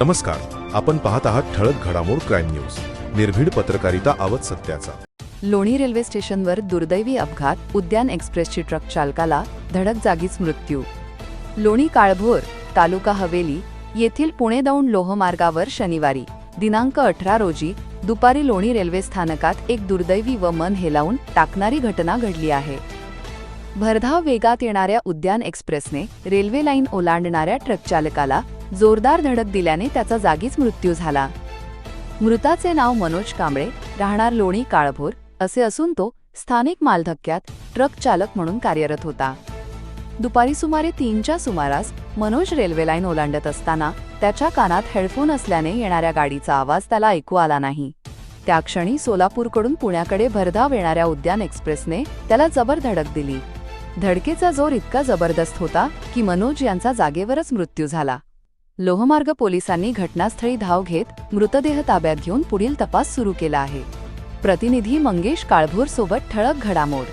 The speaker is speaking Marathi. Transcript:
नमस्कार आपण पाहत आहात ठळक घडामोड क्राईम न्यूज. निर्भीड पत्रकारिता आवत सत्याचा. लोणी रेल्वे स्टेशनवर दुर्दैवी अपघात उद्यान एक्सप्रेसची ट्रक चालकाला धडक जागीच मृत्यू. लोणी काळभोर तालुका हवेली येथील पुणे दौंड लोहमार्गावर शनिवारी दिनांक अठरा रोजी दुपारी लोणी रेल्वे स्थानकात एक दुर्दैवी व मन हेलावून टाकणारी घटना घडली आहे. भरधाव वेगात येणाऱ्या उद्यान एक्सप्रेसने रेल्वे लाईन ओलांडणाऱ्या ट्रकचालकाला जोरदार धडक दिल्याने त्याचा जागीच मृत्यू झाला. मृताचे नाव मनोज कांबळे राहणार लोणी काळभोर असे असून तो स्थानिक मालधक्क्यात ट्रक चालक म्हणून कार्यरत होता. दुपारी सुमारे तीनच्या सुमारास मनोज रेल्वे लाईन ओलांडत असताना त्याच्या कानात हेडफोन असल्याने येणाऱ्या गाडीचा आवाज त्याला ऐकू आला नाही. त्या क्षणी सोलापूरकडून पुण्याकडे भरधाव येणाऱ्या उद्यान एक्सप्रेसने त्याला जबर धडक दिली. धडकेचा जोर इतका जबरदस्त होता की मनोज यांचा जागेवरच मृत्यू झाला. लोहमार्ग पोलिसांनी घटनास्थळी धाव घेत मृतदेह ताब्यात घेऊन पुढील तपास सुरू केला आहे. प्रतिनिधी मंगेश काळभोर सोबत ठळक घडामोड.